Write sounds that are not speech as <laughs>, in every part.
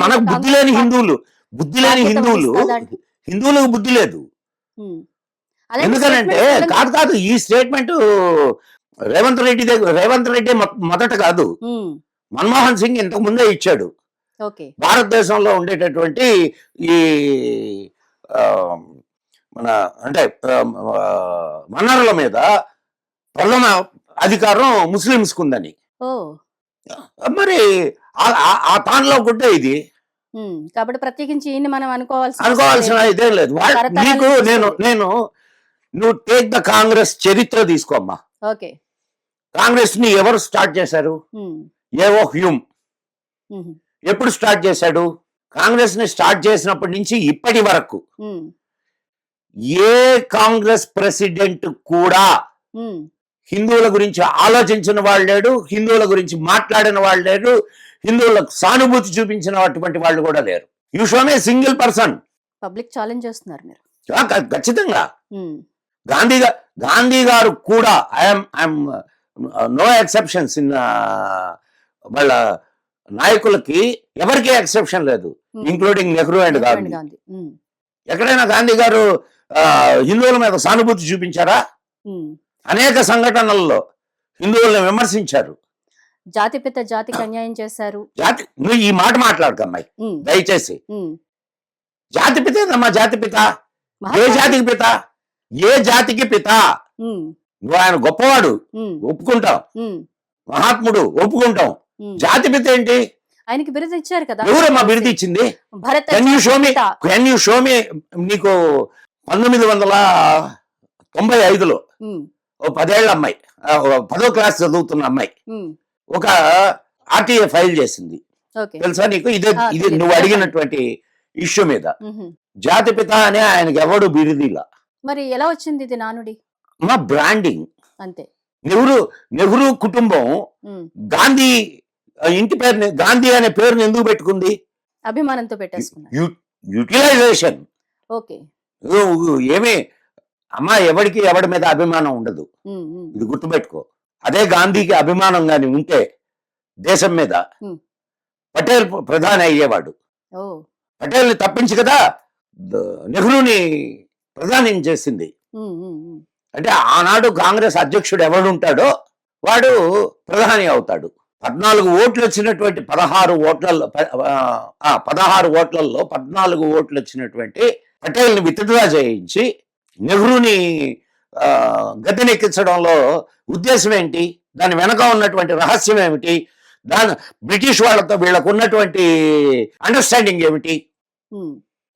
మనకు బుద్ధి లేని హిందువులు బుద్ధి లేని హిందువులు. హిందువులకు బుద్ధి లేదు. ఎందుకనంటే కాదు కాదు ఈ స్టేట్మెంట్ రేవంత్ రెడ్డి దగ్గర రేవంత్ రెడ్డి మొదట కాదు. మన్మోహన్ సింగ్ ఇంతకు ముందే ఇచ్చాడు. భారతదేశంలో ఉండేటటువంటి ఈ మన అంటే వనరుల మీద ప్రథమ అధికారం ముస్లింస్ ఉందని ఓ. మరి ఆ- తానులో గుడ్డే ఇది. కాబట్టి ప్రత్యేకించి మనం అనుకోవాల్సిన. ఇదేం లేదు. నీకు నేను. నేను నువ్వు టేక్ ద కాంగ్రెస్ చరిత్ర తీసుకోమ్మా. ఓకే. కాంగ్రెస్ని ఎవరు స్టార్ట్ చేశారు? ఏవో హ్యూమ్? ఎప్పుడు స్టార్ట్ చేశాడు? కాంగ్రెస్ని స్టార్ట్ చేసినప్పటి నుంచి ఇప్పటి వరకు. ఏ కాంగ్రెస్ ప్రెసిడెంట్ కూడా హిందువుల గురించి ఆలోచించిన వాళ్ళు లేడు హిందువుల గురించి మాట్లాడిన వాళ్ళు లేరు హిందువులకు సానుభూతి చూపించిన అటువంటి వాళ్ళు కూడా లేరు. యూ షోనే సింగిల్ పర్సన్ పబ్లిక్ ఛాలెంజ్ చేస్తున్నారు మీరు. ఖచ్చితంగా. ఉమ్, గాంధీ గాంధీ గారు కూడా I'm I'm no exceptions in వాళ్ళ నాయకులకి ఎవరికీ ఎక్సెప్షన్ లేదు. Including Nehru and Gandhi. ఉమ్, ఎక్కడైనా గాంధీ గారు హిందువుల మీద సానుభూతి చూపించారా. అనేక సంఘటనల్లో హిందువులను విమర్శించారు. జాతిపిత జాతికి అన్యాయం చేశారు. జాతి నువ్వు ఈ మాట మాట్లాడక అమ్మాయి. దయచేసి. జాతి పిత ఏందమ్మా? జాతి పిత? ఏ జాతికి పిత? ఏ జాతికి పిత? నువ్వు ఆయన గొప్పవాడు. ఒప్పుకుంటాం మహాత్ముడు ఒప్పుకుంటాం. జాతి పిత ఏంటి? ఆయనకి బిరుదు ఇచ్చారు కదా. ఎవరమ్మా బిరుదు ఇచ్చింది? భరత కెన్ యూ షో మీ పిత. కెన్ యూ షో మీ నీకు పంతొమ్మిది వందల తొంభై ఐదులో ఓ పదేళ్ళ అమ్మాయి పదో క్లాస్ చదువుతున్న అమ్మాయి. ఒక ఆర్టీఏ ఫైల్ చేసింది. తెలుసా నీకు? ఇదే ఇది. నువ్వు అడిగినటువంటి ఇష్యూ మీద. ఉహు. జాతి పిత అనే ఆయనకి ఎవడు బిరుదిలా? మరి ఎలా వచ్చింది ఇది నానుడి? మా బ్రాండింగ్ అంతే. నెహ్రూ నెహ్రూ కుటుంబం గాంధీ ఇంటి పేరుని గాంధీ అనే పేరుని ఎందుకు పెట్టుకుంది? అభిమానంతో పెట్టేసుకున్నారు. యు- యూటిలైజేషన్ ఓకే. ఏమి అమ్మా ఎవడికి ఎవడి మీద అభిమానం ఉండదు. ఇది గుర్తుపెట్టుకో. అదే గాంధీకి అభిమానం గాని ఉంటే దేశం మీద. పటేల్ ప్రధాని అయ్యేవాడు పటేల్ని తప్పించి కదా నెహ్రూని ప్రధాని చేసింది. అంటే ఆనాడు కాంగ్రెస్ అధ్యక్షుడు ఎవడు ఉంటాడో వాడు ప్రధాని అవుతాడు పద్నాలుగు ఓట్లు వచ్చినటువంటి పదహారు ఓట్లలో పదహారు ఓట్లలో పద్నాలుగు ఓట్లు వచ్చినటువంటి పటేల్ని విత్డ్రా చేయించి నెహ్రూని ఆ, గద్దెనెక్కించడంలో ఉద్దేశం ఏంటి? దాని వెనక ఉన్నటువంటి రహస్యం ఏమిటి? దాని బ్రిటిష్ వాళ్ళతో వీళ్ళకు ఉన్నటువంటి అండర్స్టాండింగ్ ఏమిటి?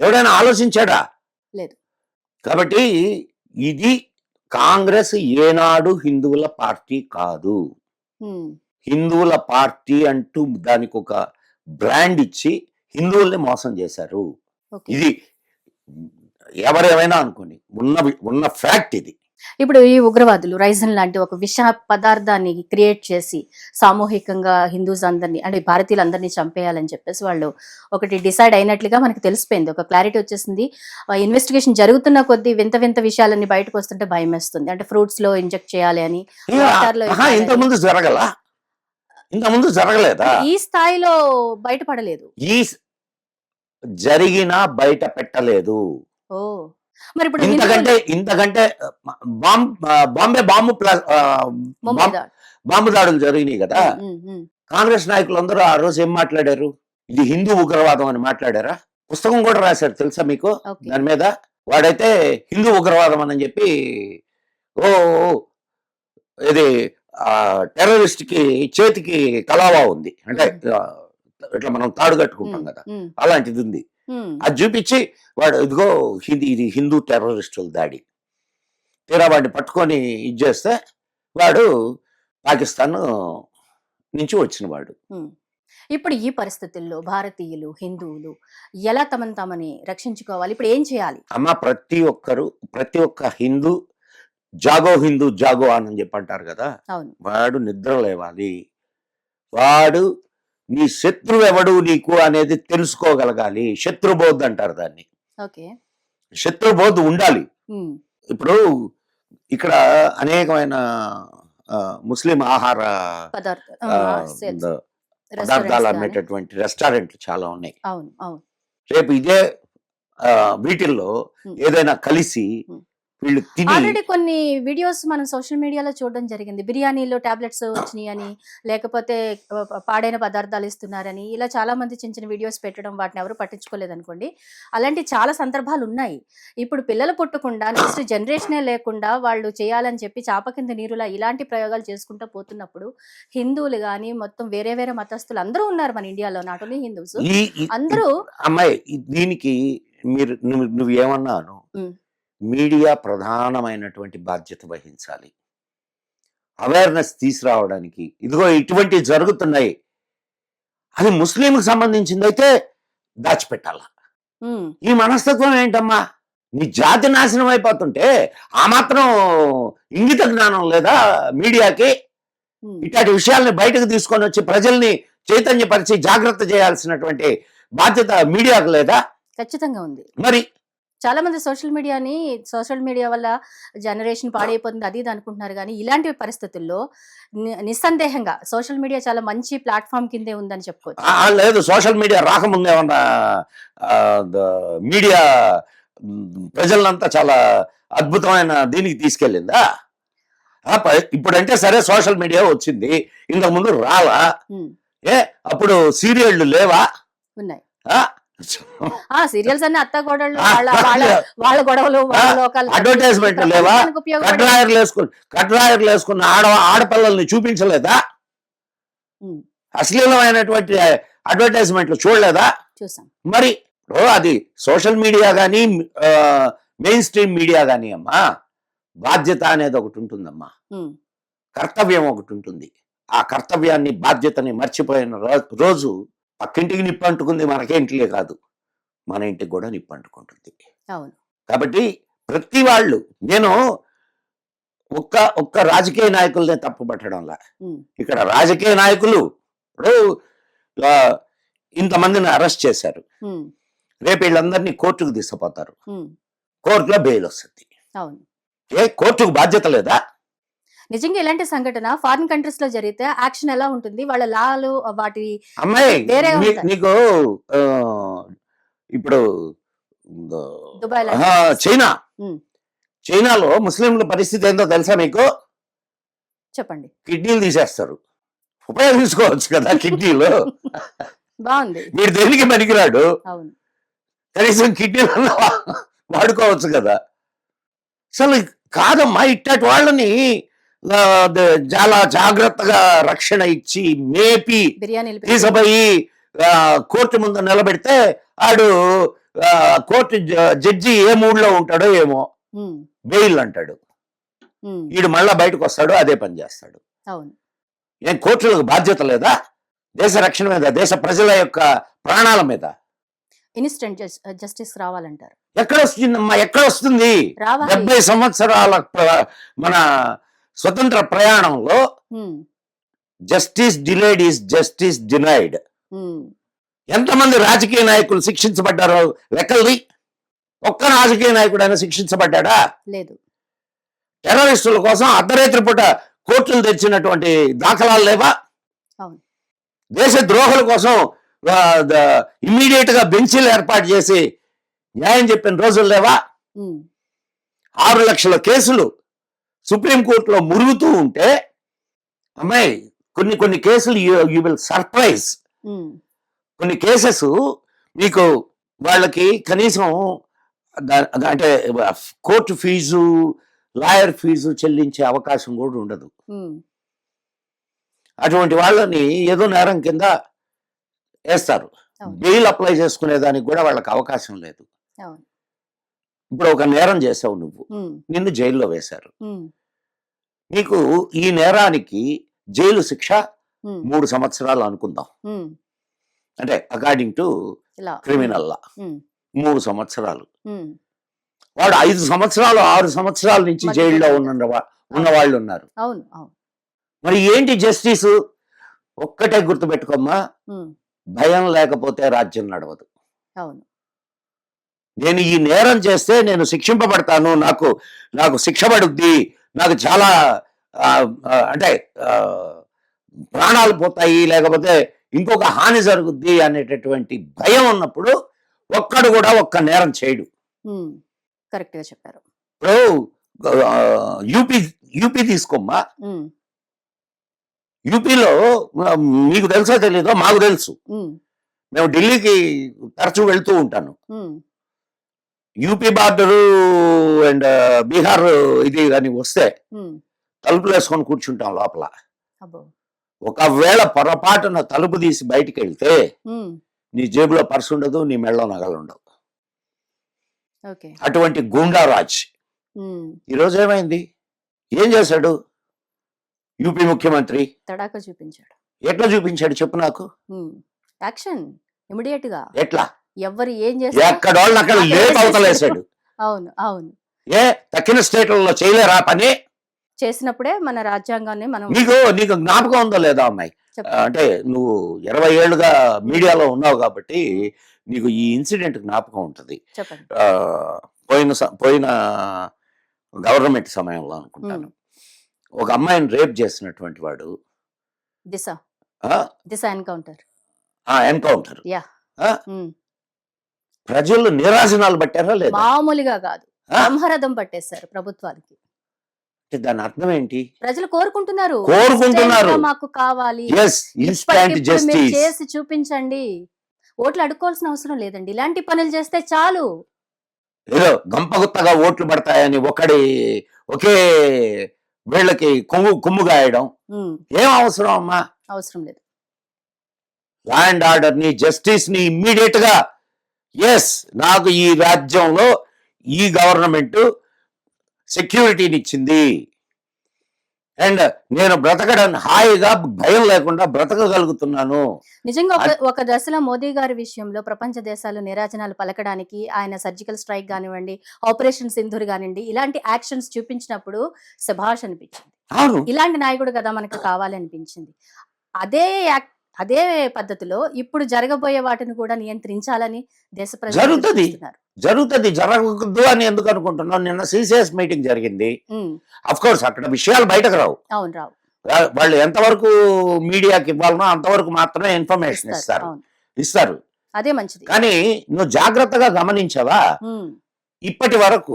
ఎవడైనా ఆలోచించాడా? లేదు. కాబట్టి ఇది కాంగ్రెస్ ఏనాడు హిందువుల పార్టీ కాదు. హిందువుల పార్టీ అంటూ దానికి ఒక బ్రాండ్ ఇచ్చి హిందువుల్ని మోసం చేశారు. ఇది ఎవరేమైనా అనుకోని ఉన్న ఉన్న ఫ్యాక్ట్ ఇది. ఇప్పుడు ఈ ఉగ్రవాదులు రైజన్ లాంటి ఒక విష పదార్థాన్ని క్రియేట్ చేసి సామూహికంగా హిందూస్ అందరినీ అంటే భారతీయులందరినీ చంపేయాలని చెప్పేసి వాళ్ళు ఒకటి డిసైడ్ అయినట్లుగా మనకి తెలిసిపోయింది. ఒక క్లారిటీ వచ్చేసింది. ఇన్వెస్టిగేషన్ జరుగుతున్న కొద్దీ వింత వింత విషయాలన్నీ బయటకు వస్తుంటే భయం వేస్తుంది. అంటే ఫ్రూట్స్లో ఇంజెక్ట్ చేయాలి అని. ఇంతకుముందు జరగల? ఇంతకుముందు జరగలేదా? ఈ స్థాయిలో బయటపడలేదు. ఈ జరిగినా బయట పెట్టలేదు. ఓ. మరి ఇప్పుడు ఇంతకంటే ఇంతకంటే బాంబ్ బాంబే బాంబు బాంబ్- దాడి. బాంబు దాడులు జరిగినాయి కదా. కాంగ్రెస్ నాయకులందరూ ఆ రోజు ఏం మాట్లాడారు? ఇది హిందూ ఉగ్రవాదం అని మాట్లాడారా? పుస్తకం కూడా రాశారు తెలుసా మీకు? దాని మీద వాడైతే హిందూ ఉగ్రవాదం అని చెప్పి ఓ ఇది టెర్రరిస్ట్కి చేతికి కలావా ఉంది. అంటే ఇట్లా మనం తాడు కట్టుకుంటాం కదా. అలాంటిది ఉంది. అది చూపించి వాడు ఇదిగో హిందీ ఇది హిందూ టెర్రరిస్టుల దాడి. తీరా వాడిని పట్టుకొని ఇది చేస్తే వాడు పాకిస్తాన్ నుంచి వచ్చిన వాడు. ఇప్పుడు ఈ పరిస్థితుల్లో భారతీయులు హిందువులు ఎలా తమను తామని రక్షించుకోవాలి? ఇప్పుడు ఏం చేయాలి? అమ్మ ప్రతి ఒక్కరు ప్రతి ఒక్క హిందూ జాగో హిందూ జాగో అని చెప్పి అంటారు కదా వాడు నిద్ర లేవాలి. వాడు నీ శత్రువు ఎవడు నీకు అనేది తెలుసుకోగలగాలి. శత్రుబోధ్ అంటారు దాన్ని. శత్రుబోధ్ ఉండాలి. ఇప్పుడు ఇక్కడ అనేకమైన ముస్లిం ఆహార పదార్థాలు. అమ్మేటటువంటి రెస్టారెంట్లు చాలా ఉన్నాయి. అవును అవును. రేపు ఇదే వీటిల్లో. ఏదైనా కలిసి. వీళ్ళు ఆల్రెడీ కొన్ని వీడియోస్ మనం సోషల్ మీడియాలో చూడడం జరిగింది. బిర్యానీలో టాబ్లెట్స్ వచ్చినాయి అని లేకపోతే పాడైన పదార్థాలు ఇస్తున్నారని ఇలా చాలా మంది చిన్న చిన్న వీడియోస్ పెట్టడం వాటిని ఎవరు పట్టించుకోలేదు అనుకోండి అలాంటి చాలా సందర్భాలు ఉన్నాయి. ఇప్పుడు పిల్లలు పుట్టకుండా నెక్స్ట్ జనరేషనే లేకుండా వాళ్ళు చేయాలని చెప్పి చాప కింద నీరులా ఇలాంటి ప్రయోగాలు చేసుకుంటూ పోతున్నప్పుడు హిందువులు కానీ మొత్తం వేరే వేరే మతస్థులు అందరూ ఉన్నారు మన ఇండియాలో నాట్ ఓన్లీ హిందూస్ అందరూ అమ్మాయి దీనికి మీరు నువ్వు ఏమన్నాను. మీడియా ప్రధానమైనటువంటి బాధ్యత వహించాలి. అవేర్నెస్ తీసుకురావడానికి. ఇదిగో ఇటువంటివి జరుగుతున్నాయి. అది ముస్లింకి సంబంధించింది అయితే దాచిపెట్టాల? ఈ మనస్తత్వం ఏంటమ్మా? నీ జాతి నాశనం అయిపోతుంటే ఆ మాత్రం ఇంగిత జ్ఞానం లేదా మీడియాకి? ఇట్లాంటి విషయాల్ని బయటకు తీసుకొని వచ్చి ప్రజల్ని చైతన్యపరిచి జాగ్రత్త చేయాల్సినటువంటి బాధ్యత మీడియాకు లేదా? ఖచ్చితంగా ఉంది. మరి చాలా మంది సోషల్ మీడియాని సోషల్ మీడియా వల్ల జనరేషన్ పాడైపోతుంది అది ఇది అనుకుంటున్నారు. కానీ ఇలాంటి పరిస్థితుల్లో నిస్సందేహంగా సోషల్ మీడియా చాలా మంచి ప్లాట్ఫామ్ కిందే ఉందని చెప్పుకోవచ్చు. లేదు. సోషల్ మీడియా రాకముందు ఏమన్నా మీడియా ప్రజలంతా చాలా అద్భుతమైన దీనికి తీసుకెళ్ళిందా? ఇప్పుడంటే సరే సోషల్ మీడియా వచ్చింది. ఇంతకు ముందు రాలా? ఉమ్, ఏ అప్పుడు సీరియళ్ళు లేవా? ఉన్నాయి. ఆ? సీరియల్స్ అన్ని అత్త గొడవలు ఆ, వాళ్ళ వాళ్ళ వాళ్ళ గొడవలు వాళ్ళ ఆ, లోకాలు. advertisement లేవా? కట్రాయర్లు వేసుకుని కట్రాయర్లు వేసుకున్న ఆడ ఆడపిల్లల్ని చూపించలేదా? అశ్లీలమైనటువంటి అడ్వర్టైజ్మెంట్లు చూడలేదా? చూసాం. మరి అది సోషల్ మీడియా కానీ మెయిన్ స్ట్రీమ్ మీడియా కానీ అమ్మా బాధ్యత అనేది ఒకటి ఉంటుందమ్మా. కర్తవ్యం ఒకటి ఉంటుంది. ఆ కర్తవ్యాన్ని బాధ్యతని మర్చిపోయిన రోజు పక్కింటికి నిప్పు అంటుకుంది మనకేంటిలే కాదు. మన ఇంటికి కూడా నిప్పు అంటుకుంటుంది అవును. కాబట్టి ప్రతి వాళ్ళు నేను ఒక్క ఒక్క రాజకీయ నాయకులనే తప్పు పట్టడంలా. ఉమ్, ఇక్కడ రాజకీయ నాయకులు ఇప్పుడు ఇంతమందిని అరెస్ట్ చేశారు. రేపు వీళ్ళందరినీ కోర్టుకు తీసుకుపోతారు. కోర్టులో బెయిల్ వస్తుంది. ఏ కోర్టుకు బాధ్యత లేదా? నిజంగా ఇలాంటి సంఘటన ఫారిన్ కంట్రీస్లో జరిగితే యాక్షన్ ఎలా ఉంటుంది? వాళ్ళ లాలు వాటి అమ్మాయి వేరే. నీకు ఇప్పుడు చైనా. చైనాలో ముస్లింల పరిస్థితి ఏందో తెలుసా మీకు? చెప్పండి. కిడ్నీలు తీసేస్తారు. ఉపయోగించుకోవచ్చు కదా కిడ్నీలు. <laughs> బాగుంది. వీడు దేనికి పనికిరాడు? అవును. కనీసం కిడ్నీలు వాడుకోవచ్చు కదా. అసలు కాదమ్మా ఇట్టటి వాళ్ళని చాలా జాగ్రత్తగా రక్షణ ఇచ్చి మేపి తీసుకుపోయి కోర్టు ముందు నిలబెడితే ఆడు కోర్టు జడ్జి ఏ మూడ్లో ఉంటాడో ఏమో. బెయిల్ అంటాడు. వీడు మళ్ళా బయటకు వస్తాడు అదే పని చేస్తాడు. అవును. ఏం కోర్టులకు బాధ్యత లేదా? దేశ రక్షణ మీద దేశ ప్రజల యొక్క ప్రాణాల మీద. ఇన్స్టెంట్ జస్టిస్ రావాలంటారు. ఎక్కడ వస్తుందమ్మా ఎక్కడ వస్తుంది? డెబ్బై సంవత్సరాల మన స్వతంత్ర ప్రయాణంలో justice delayed is justice denied. ఎంతమంది రాజకీయ నాయకులు శిక్షించబడ్డారో లెక్కల్ది ఒక్క రాజకీయ నాయకుడైనా శిక్షించబడ్డా లేదు. టెర్రరిస్టుల కోసం అర్ధరాత్రి పూట కోర్టులు తెచ్చినటువంటి దాఖలాలు లేవా. దేశ ద్రోహుల కోసం ఇమ్మీడియట్గా బెంచీలు ఏర్పాటు చేసి న్యాయం చెప్పిన రోజులు లేవా? ఆరు లక్షల కేసులు సుప్రీంకోర్టులో మురుగుతూ ఉంటే అమ్మాయి కొన్ని కొన్ని కేసులు యూ విల్ సర్ప్రైజ్. కొన్ని కేసెస్ మీకు వాళ్ళకి కనీసం అంటే కోర్టు ఫీజు లాయర్ ఫీజు చెల్లించే అవకాశం కూడా ఉండదు. అటువంటి వాళ్ళని ఏదో నేరం కింద వేస్తారు. బెయిల్ అప్లై చేసుకునే దానికి కూడా వాళ్ళకి అవకాశం లేదు. ఇప్పుడు ఒక నేరం చేసావు నువ్వు. నిన్ను జైల్లో వేశారు. నీకు ఈ నేరానికి జైలు శిక్ష మూడు సంవత్సరాలు అనుకుందాం. అంటే అకార్డింగ్ టు క్రిమినల్ లా మూడు సంవత్సరాలు. వాడు ఐదు సంవత్సరాలు ఆరు సంవత్సరాల నుంచి జైల్లో. ఉన్న వా- ఉన్న వాళ్ళు ఉన్నారు. మరి ఏంటి జస్టిస్ ఒక్కటే గుర్తుపెట్టుకోమ్మా. భయం లేకపోతే రాజ్యం నడవదు. అవును. నేను ఈ నేరం చేస్తే నేను శిక్షింపబడతాను నాకు నాకు శిక్ష పడుద్ది నాకు చాలా అంటే ప్రాణాలు పోతాయి లేకపోతే ఇంకొక హాని జరుగుద్ది అనేటటువంటి భయం ఉన్నప్పుడు ఒక్కడు కూడా ఒక్క నేరం చేయడు. కరెక్ట్గా చెప్పారు. ఇప్పుడు యూపీ యూపీ తీసుకోమ్మా. యూపీలో మీకు తెలుసో తెలీదో మాకు తెలుసు. మేము ఢిల్లీకి తరచూ వెళ్తూ ఉంటాను. యూపీ బార్డరు అండ్ బీహార్ ఇది కానీ వస్తే. తలుపులు వేసుకొని కూర్చుంటాం లోపల. ఒకవేళ పొరపాటున తలుపు తీసి బయటికి వెళ్తే నీ జేబులో పర్సు ఉండదు నీ మెళ్ళలో నగలు ఉండవు. అటువంటి గుండారాజ్. ఈరోజు ఏమైంది? ఏం చేశాడు? యూపీ ముఖ్యమంత్రి. తడాక చూపించాడు. ఎట్లా చూపించాడు చెప్పు నాకు. యాక్షన్. ఇమిడియట్గా ఎట్లా? ఎవరు ఏం చేస్తారు అక్కడ అవును అవును. ఏ తక్కిన స్టేట్లలో చేయలేరా పని? చేసినప్పుడే మన రాజ్యాంగాన్ని మనం నీకు నీకు జ్ఞాపకం ఉందో లేదా అమ్మాయి? అంటే నువ్వు ఇరవై ఏళ్ళుగా మీడియాలో ఉన్నావు కాబట్టి నీకు ఈ ఇన్సిడెంట్ జ్ఞాపకం ఉంటుంది. పోయిన పోయిన గవర్నమెంట్ సమయంలో అనుకుంటాను. ఒక అమ్మాయిని రేప్ చేసినటువంటి వాడు దిశ. దిశ ఎన్కౌంటర్. ఎన్కౌంటర్? ప్రజలు నిరాజనాలు పట్టారా లేదా? మామూలుగా కాదు? బ్రహ్మరథం పట్టేశారు ప్రభుత్వానికి. అంటే దాని అర్థం ఏంటి? ప్రజలు కోరుకుంటున్నారు. కోరుకుంటున్నారు. మాకు కావాలి. చేసి చూపించండి. ఓట్లు అడుక్కోవాల్సిన అవసరం లేదండి. ఇలాంటి పనులు చేస్తే చాలు. ఏదో గంపగుత్తగా ఓట్లు పడతాయని ఒకడి ఒకే వీళ్ళకి కొమ్ము కుమ్ము గాయడం. ఉమ్, ఏం అవసరం అమ్మా? అవసరం లేదు. లా అండ్ ఆర్డర్ని జస్టిస్ని ఇమ్మీడియట్గా ఎస్ నాకు ఈ రాజ్యంలో ఈ గవర్నమెంట్ సెక్యూరిటీని ఇచ్చింది. అండ్ నేను బ్రతకడం హాయిగా భయం లేకుండా బ్రతకగలుగుతున్నాను. నిజంగా ఒక దశలో మోదీ గారి విషయంలో ప్రపంచ దేశాలు నిరాజనాలు పలకడానికి ఆయన సర్జికల్ స్ట్రైక్ కానివ్వండి ఆపరేషన్ సింధూర్ కానివ్వండి ఇలాంటి యాక్షన్స్ చూపించినప్పుడు శభాష్ అనిపించింది. ఇలాంటి నాయకుడు కదా మనకు కావాలి అనిపించింది అదే యాక్- అదే పద్ధతిలో ఇప్పుడు జరగబోయే వాటిని కూడా నియంత్రించాలని దేశ ప్రజలు జరుగుతది. జరుగుతుంది. జరగదు అని ఎందుకు అనుకుంటున్నాను నిన్న సిసిఎస్ మీటింగ్ జరిగింది. అఫ్ కోర్స్ అక్కడ విషయాలు బయటకు రావు. అవును రావు. వాళ్ళు ఎంతవరకు మీడియాకి ఇవ్వాలనో అంతవరకు మాత్రమే ఇన్ఫర్మేషన్ ఇస్తారు, ఇస్తారు. అదే మంచిది. కానీ నువ్వు జాగ్రత్తగా గమనించావా? ఇప్పటి వరకు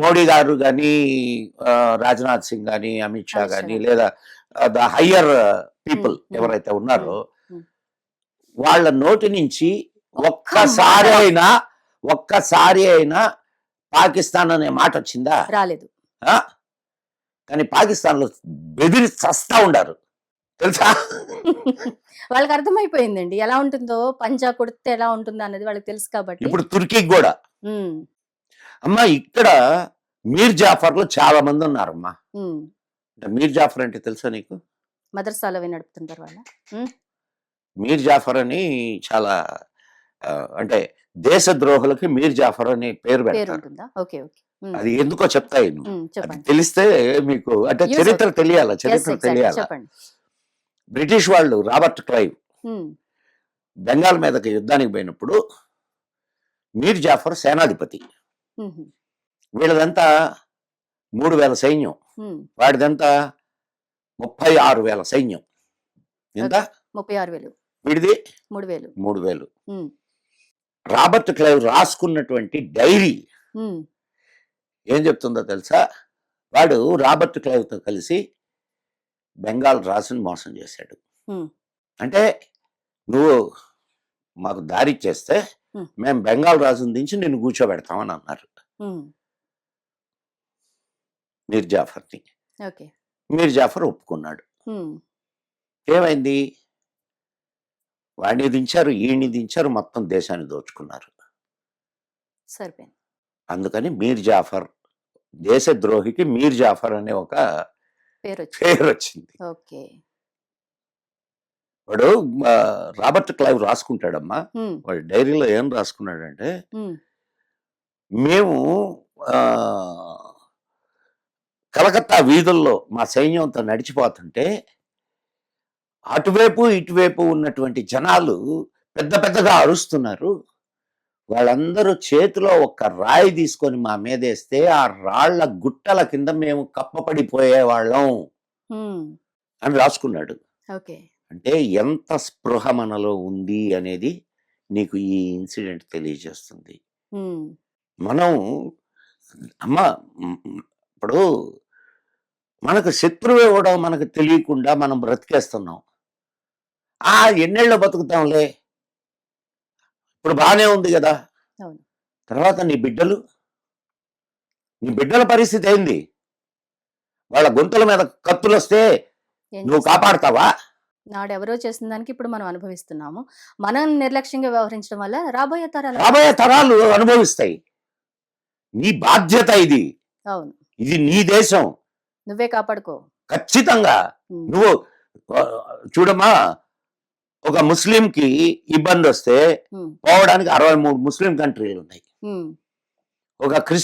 మోడీ గారు కానీ రాజ్నాథ్ సింగ్ కానీ అమిత్ షా కానీ గాని. లేదా ద హయ్యర్ పీపుల్ ఎవరైతే ఉన్నారో. వాళ్ళ నోటి నుంచి ఒక్క ఒక్కసారి అయినా ఒక్కసారి అయినా పాకిస్తాన్ అనే మాట వచ్చిందా? రాలేదు? కానీ పాకిస్తాన్లో బెదిరి చస్తా ఉండారు. తెలుసా? <laughs> వాళ్ళకి అర్థమైపోయిందండి. ఎలా ఉంటుందో పంజా కొడితే ఎలా ఉంటుందో అన్నది వాళ్ళకి తెలుసు కాబట్టి. ఇప్పుడు తుర్కీకి కూడా. అమ్మా ఇక్కడ మీర్ జాఫర్లు చాలా మంది ఉన్నారమ్మా. మీర్ జాఫర్ అంటే తెలుసా నీకు? మదర్సాలో అవి నడుపుతుంటారు వాళ్ళ? మీర్ జాఫర్ అని చాలా అంటే దేశద్రోహులకి మీర్ జాఫర్ అని పేరు పెడతారు. Okay okay. అది ఎందుకో చెప్తాయి తెలిస్తే మీకు అంటే చరిత్ర తెలియాల? చరిత్ర. తెలియాల? బ్రిటిష్ వాళ్ళు రాబర్ట్ క్లైవ్ బెంగాల్ మీదకి యుద్ధానికి పోయినప్పుడు మీర్ జాఫర్ సేనాధిపతి. వీళ్ళదంతా మూడు వేల సైన్యం. వాడిదంతా ముప్పై ఆరు వేల సైన్యం. ఎంత? ముప్పై ఆరు వేలు. వీడిది? మూడు వేలు. మూడు వేలు. రాబర్ట్ క్లైవ్ రాసుకున్నటువంటి డైరీ ఏం చెప్తుందో తెలుసా? వాడు రాబర్ట్ క్లైవ్తో కలిసి బెంగాల్ రాజుని మోసం చేశాడు. అంటే నువ్వు మాకు దారి చేస్తే Hmm. మేము బెంగాల్ రాజుని దించి నిన్ను కూర్చోబెడతామని అన్నారు. ఉమ్, మీర్ జాఫర్ని. ఓకే. మీర్ జాఫర్ ఒప్పుకున్నాడు. ఏమైంది? వాడిని దించారు ఈయన్ని దించారు మొత్తం దేశాన్ని దోచుకున్నారు. సరిపోయింది. అందుకని మీర్ జాఫర్ దేశద్రోహికి మీర్ జాఫర్ అనే ఒక పేరు వచ్చి పేరు వచ్చింది ఓకే. వాడు రాబర్ట్ క్లైవ్ రాసుకుంటాడమ్మా. వాడు డైరీలో ఏం రాసుకున్నాడంటే మేము కలకత్తా వీధుల్లో మా సైన్యంతో నడిచిపోతుంటే అటువైపు ఇటువైపు ఉన్నటువంటి జనాలు పెద్ద పెద్దగా అరుస్తున్నారు. వాళ్ళందరూ చేతిలో ఒక రాయి తీసుకొని మా మీద వేస్తే ఆ రాళ్ళ గుట్టల కింద మేము కప్పపడిపోయే వాళ్ళం ఉమ్, అని రాసుకున్నాడు. ఓకే. అంటే ఎంత స్పృహ మనలో ఉంది అనేది నీకు ఈ ఇన్సిడెంట్ తెలియజేస్తుంది. మనం అమ్మ ఇప్పుడు మనకు శత్రువే కూడా మనకు తెలియకుండా మనం బ్రతికేస్తున్నాం. ఆ ఎన్నేళ్ళు బతుకుతాంలే. ఇప్పుడు బాగానే ఉంది కదా. అవును. తర్వాత నీ బిడ్డలు? నీ బిడ్డల పరిస్థితి ఏంది? వాళ్ళ గొంతుల మీద కత్తులు వస్తే నువ్వు? కాపాడతావా? నాడెవరో చేసిన దానికి ఇప్పుడు మనం అనుభవిస్తున్నాము. మనం నిర్లక్ష్యంగా వ్యవహరించడం వల్ల రాబోయే తరాలు రాబోయే తరాలు అనుభవిస్తాయి. నీ బాధ్యత ఇది. అవును. ఇది నీ దేశం. నువ్వే కాపాడుకో. ఖచ్చితంగా. నువ్వు చూడమ్మా ఒక ముస్లింకి ఇబ్బంది వస్తే పోవడానికి అరవై మూడు ముస్లిం కంట్రీలు ఉన్నాయి ఒక క్రిస్టియన్